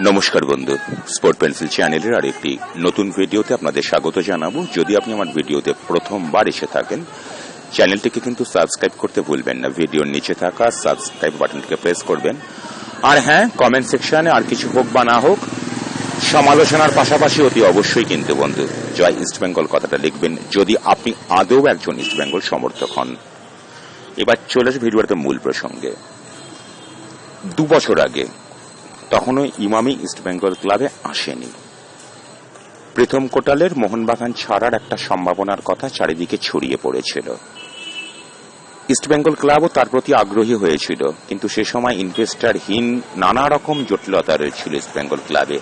নমস্কার বন্ধু। Sport pencil চ্যানেলের আর একটি নতুন ভিডিওতে আপনাদের স্বাগত জানাব। যদি আপনি আমার ভিডিওতে প্রথমবার এসে থাকেন, চ্যানেলটিকে কিন্তু সাবস্ক্রাইব করতে ভুলবেন না। ভিডিওর নিচে থাকা সাবস্ক্রাইব বাটনটিকে প্রেস করবেন। আর হ্যাঁ কমেন্ট সেকশনে আর কিছু হোক বা না হোক, সমালোচনার পাশাপাশি অতি অবশ্যই কিন্তু বন্ধু, জয় ইস্ট বেঙ্গল কথাটা লিখবেন। যদি আপনি আদৌ একজন ইস্ট বেঙ্গল সমর্থক হন। এবার চলে আসে ভিডিওটাতে মূল প্রসঙ্গে। দু বছর আগে তখনও ইমামি ইস্ট বেঙ্গল ক্লাবে আসেনি। প্রথম কোটালের মোহনবাগান ছাড়ার একটা সম্ভাবনার কথা চারিদিকে ছড়িয়ে পড়েছিল। ইস্ট বেঙ্গল ক্লাবও তার প্রতি আগ্রহী হয়েছিল, কিন্তু সে সময় ইনভেস্টারহীন নানা রকম জটিলতা রয়েছিল ইস্ট বেঙ্গল ক্লাবে।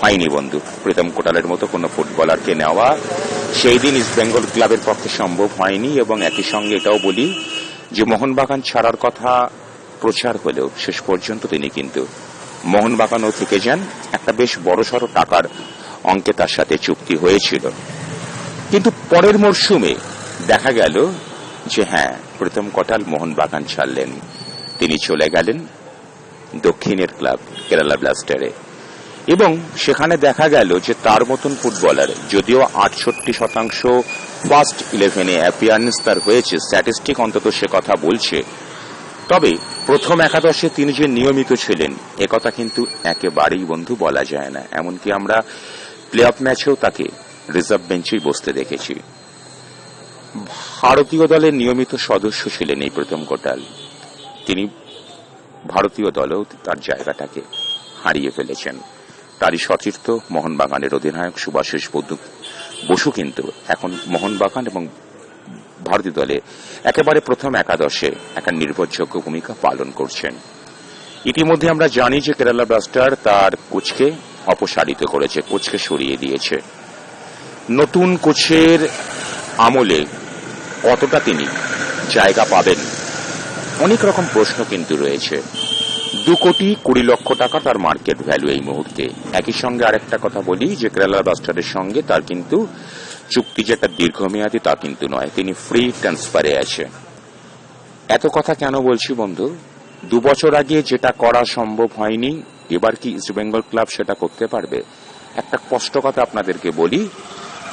হয়নি বন্ধু প্রীতম কোটালের মতো কোনো ফুটবলারকে নেওয়া। সেই দিন ইস্ট বেঙ্গল ক্লাবের পক্ষে সম্ভব হয়নি এবং একই সঙ্গে এটাও বলি যে, মোহনবাগান ছাড়ার কথা প্রচার হলেও শেষ পর্যন্ত তিনি কিন্তু মোহনবাগানও থেকে যান, একটা বেশ বড়সড় টাকার অঙ্কে তার সাথে চুক্তি হয়েছিল। কিন্তু পরের মরশুমে দেখা গেল যে হ্যাঁ প্রথম কটাল মোহনবাগান ছাড়লেন। তিনি চলে গেলেন দক্ষিণের ক্লাব, কেরালা ব্লাস্টারে। এবং সেখানে দেখা গেল যে তার মতন ফুটবলার, যদিও আটষট্টি শতাংশ ফার্স্ট ইলেভেনে অ্যাপিয়ারেন্স তার হয়েছে, স্ট্যাটিস্টিক অন্তত সে কথা বলছে। তবে প্রথম একাদশে তিনি যে নিয়মিত ছিলেন একথা কিন্তু একেবারেই বন্ধু বলা যায় না। এমনকি আমরা প্লে অফ ম্যাচেও তাকে রিজার্ভ বেঞ্চেই বসতে দেখেছি। ভারতীয় দলের নিয়মিত সদস্য ছিলেন এই প্রথম কোটাল। তিনি ভারতীয় দলেও তার জায়গাটাকে হারিয়ে ফেলেছেন। তারই সতীর্থ মোহনবাগানের অধিনায়ক সুভাষিস বসু কিন্তু এখন মোহনবাগান এবং ভারতীয় দলে একেবারে প্রথম একাদশে একটা নির্ভরযোগ্য ভূমিকা পালন করছেন। ইতিমধ্যে আমরা জানি যে কেরালা ব্লাস্টার তার কোচকে অপসারিত করেছে, কোচকে সরিয়ে দিয়েছে। নতুন কোচের আমলে কতটা তিনি জায়গা পাবেন? অনেক রকম প্রশ্ন কিন্তু রয়েছে। দু কোটি কুড়ি লক্ষ টাকা তার মার্কেট ভ্যালু এই মুহূর্তে। একই সঙ্গে আরেকটা কথা বলি যে কেরালা ব্লাস্টারের সঙ্গে তার কিন্তু চুক্তি যেটা দীর্ঘমেয়াদী তা কিন্তু নয়, তিনি ফ্রি ট্রান্সফারে আছে। এত কথা কেন বলছি বন্ধু? দু বছর আগে যেটা করা সম্ভব হয়নি, এবার কি ইস্ট বেঙ্গল ক্লাব সেটা করতে পারবে? একটা স্পষ্ট কথা আপনাদেরকে বলি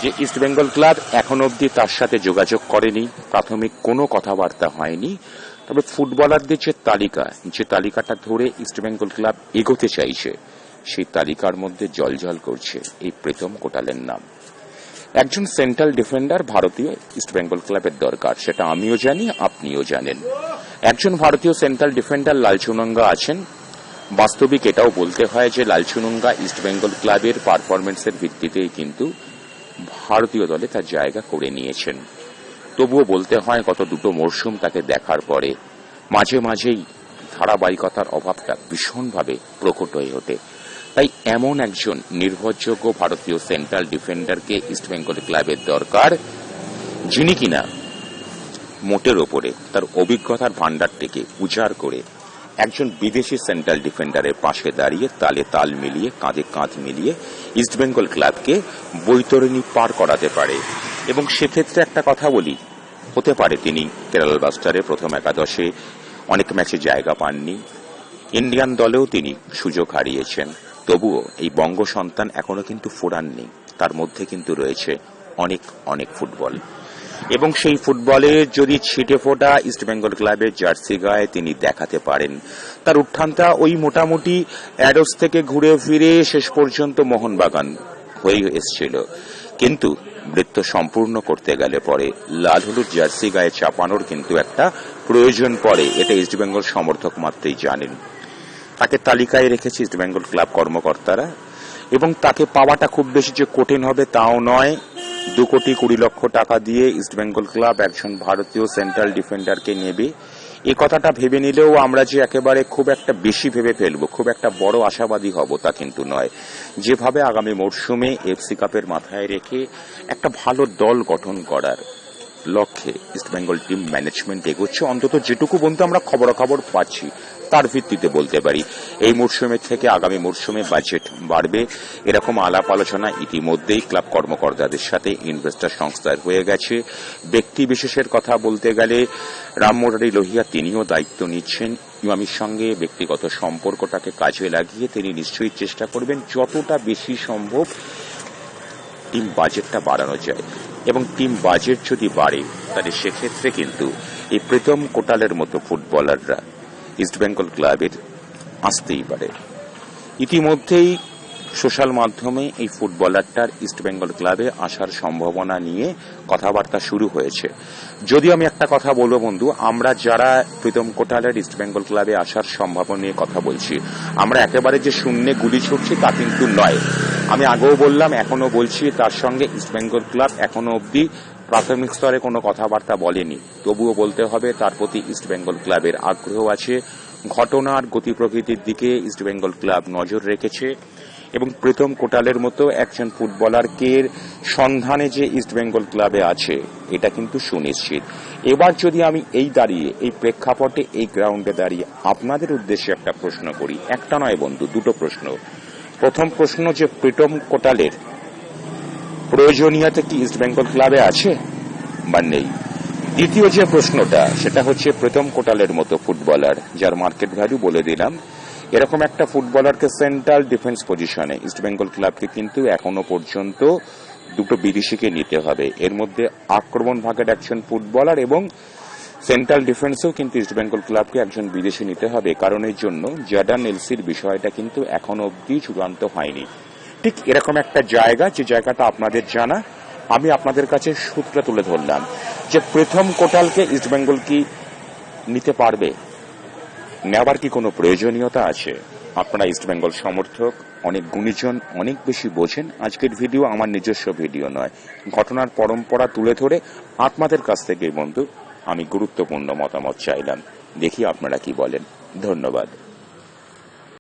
যে ইস্ট বেঙ্গল ক্লাব এখন অবধি তার সাথে যোগাযোগ করেনি, প্রাথমিক কোনো কথাবার্তা হয়নি। তবে ফুটবলারদের যে তালিকা, যে তালিকাটা ধরে ইস্ট বেঙ্গল ক্লাব এগোতে চাইছে, সেই তালিকার মধ্যে জলজল করছে এই প্রথম কোটালের নাম। একজন সেন্ট্রাল ডিফেন্ডার ভারতীয় ইস্ট বেঙ্গল ক্লাবের দরকার, সেটা আমিও জানি, আপনিও জানেন। একজন ভারতীয় সেন্ট্রাল ডিফেন্ডার লালচুনঙ্গা আছেন। বাস্তবিক এটাও বলতে হয় যে লালচুনঙ্গা ইস্ট বেঙ্গল ক্লাবের পারফরমেন্সের ভিত্তিতেই কিন্তু ভারতীয় দলে তার জায়গা করে নিয়েছেন। তবুও বলতে হয়, গত দুটো মরশুম তাকে দেখার পরে মাঝে মাঝেই ধারাবাহিকতার অভাবটা ভীষণভাবে প্রকট হয়ে ওঠে। তাই এমন একজন নির্ভরযোগ্য ভারতীয় সেন্ট্রাল ডিফেন্ডারকে ইস্টবেঙ্গল ক্লাবের দরকার, যিনি কিনা মোটের ওপরে তার অভিজ্ঞতার ভাণ্ডারটিকে উজাড় করে একজন বিদেশি সেন্ট্রাল ডিফেন্ডারের পাশে দাঁড়িয়ে তালে তাল মিলিয়ে, কাঁধে কাঁধ মিলিয়ে ইস্টবেঙ্গল ক্লাবকে বৈতরণী পার করাতে পারে। এবং সেক্ষেত্রে একটা কথা বলি, হতে পারে তিনি কেরাল বাস্টারে প্রথম একাদশে অনেক ম্যাচে জায়গা পাননি। ইন্ডিয়ান দলেও তিনি সুযোগ হারিয়েছেন। তবুও এই বঙ্গ সন্তান এখনও কিন্তু ফোরাননি। তার মধ্যে কিন্তু রয়েছে অনেক অনেক ফুটবল। এবং সেই ফুটবলে যদি ছিটে ফোটা ইস্টবেঙ্গল ক্লাবের জার্সি গায়ে তিনি দেখাতে পারেন। তার উত্থানটা ওই মোটামুটি অ্যাডোস থেকে ঘুরে ফিরে শেষ পর্যন্ত মোহনবাগান হয়ে এসছিল। কিন্তু বৃত্ত সম্পূর্ণ করতে গেলে পরে লাল হলুদ জার্সি গায়ে চাপানোর কিন্তু একটা প্রয়োজন পড়ে, এটা ইস্টবেঙ্গল সমর্থক মাত্রেই জানেন। তাকে তালিকায় রেখেছে ইস্টবেঙ্গল ক্লাব কর্মকর্তারা, এবং তাকে পাওয়াটা খুব বেশি যে কঠিন হবে তাও নয়। দু কোটি কুড়ি লক্ষ টাকা দিয়ে ইস্টবেঙ্গল ক্লাব একজন ভারতীয় সেন্ট্রাল ডিফেন্ডারকে নেবে। এই কথাটা ভেবে নিলেও আমরা যে একেবারে খুব একটা বেশি ভেবে ফেলব, খুব একটা বড় আশাবাদী হব তা কিন্তু নয়। যেভাবে আগামী মরশুমে এফসি কাপের মাথায় রেখে একটা ভালো দল গঠন করার লক্ষ্যে ইস্টবেঙ্গল টিম ম্যানেজমেন্ট এগোচ্ছে, অন্তত যেটুকু বন্ধু আমরা খবরাখবর পাচ্ছি। তার ভিত্তিতে বলতে পারি। এই মরশুমের থেকে আগামী মরশুমে বাজেট বাড়বে। এরকম আলাপ আলোচনা ইতিমধ্যেই ক্লাব কর্মকর্তাদের সাথে ইনভেস্টার সংস্থার হয়ে গেছে। ব্যক্তি বিশেষের কথা বলতে গেলে রাম মুরারি লোহিয়া তিনিও দায়িত্ব নিচ্ছেন। ইমামির সঙ্গে ব্যক্তিগত সম্পর্কটাকে কাজে লাগিয়ে তিনি নিশ্চয়ই চেষ্টা করবেন যতটা বেশি সম্ভব টিম বাজেটটা বাড়ানো যায়। এবং টিম বাজেট যদি বাড়ে, তাহলে সেক্ষেত্রে কিন্তু এই প্রীতম কোটালের মতো ফুটবলাররা ইস্টবেঙ্গল ক্লাবের আসতেই পারে। ইতিমধ্যেই সোশ্যাল মাধ্যমে এই ফুটবলারটার ইস্টবেঙ্গল ক্লাবে আসার সম্ভাবনা নিয়ে কথাবার্তা শুরু হয়েছে। যদি আমি একটা কথা বলব বন্ধু, আমরা যারা প্রীতম কোটালের ইস্টবেঙ্গল ক্লাবে আসার সম্ভাবনা নিয়ে কথা বলছি, আমরা একেবারে যে শূন্যে গুলি ছুটছি তা কিন্তু নয়। আমি আগেও বললাম, এখনও বলছি, তার সঙ্গে ইস্টবেঙ্গল ক্লাব এখনও অবধি প্রাথমিক স্তরে কোনো কথাবার্তা বলেনি। তবুও বলতে হবে, তার প্রতি ইস্টবেঙ্গল ক্লাবের আগ্রহ আছে। ঘটনার গতি প্রকৃতির দিকে ইস্টবেঙ্গল ক্লাব নজর রেখেছে। এবং প্রীতম কোটালের মতো একজন ফুটবলারকে সন্ধানে যে ইস্টবেঙ্গল ক্লাবে আছে, এটা কিন্তু সুনিশ্চিত। এবার যদি আমি এই দাঁড়িয়ে, এই প্রেক্ষাপটে, এই গ্রাউন্ডে দাঁড়িয়ে আপনাদের উদ্দেশ্যে একটা প্রশ্ন করি। একটা নয় বন্ধু, দুটো প্রশ্ন। প্রথম প্রশ্ন যে প্রীতম কোটালের প্রয়োজনীয়তা কি ইস্টবেঙ্গল ক্লাবে আছে বা নেই? দ্বিতীয় যে প্রশ্নটা, সেটা হচ্ছে প্রথম কোটালের মতো ফুটবলার যার মার্কেট ভ্যালু বলে দিলাম। এরকম একটা ফুটবলারকে সেন্ট্রাল ডিফেন্স পজিশনে ইস্টবেঙ্গল ক্লাবকে কিন্তু এখনও পর্যন্ত দুটো বিদেশিকে নিতে হবে। এর মধ্যে আক্রমণ ভাগের একজন ফুটবলার এবং সেন্ট্রাল ডিফেন্সেও কিন্তু ইস্টবেঙ্গল ক্লাবকে একজন বিদেশি নিতে হবে কারণ এর জন্য জাডান এলসির বিষয়টা কিন্তু এখনও অবধি চূড়ান্ত হয়নি। ঠিক এরকম একটা জায়গা, যে জায়গাটা আপনাদের জানা, আমি আপনাদের কাছে সূত্রটা তুলে ধরলাম, যে প্রথম কোটালকে ইস্টবেঙ্গল কি নিতে পারবে? নেওয়ার কি কোনো প্রয়োজনীয়তা আছে? আপনারা ইস্টবেঙ্গল সমর্থক, অনেক গুণীজন, অনেক বেশি বোঝেন। আজকের ভিডিও আমার নিজস্ব ভিডিও নয়। ঘটনার পরম্পরা তুলে ধরে আপনাদের কাছ থেকে বন্ধু আমি গুরুত্বপূর্ণ মতামত চাইলাম। দেখি আপনারা কি বলেন। ধন্যবাদ।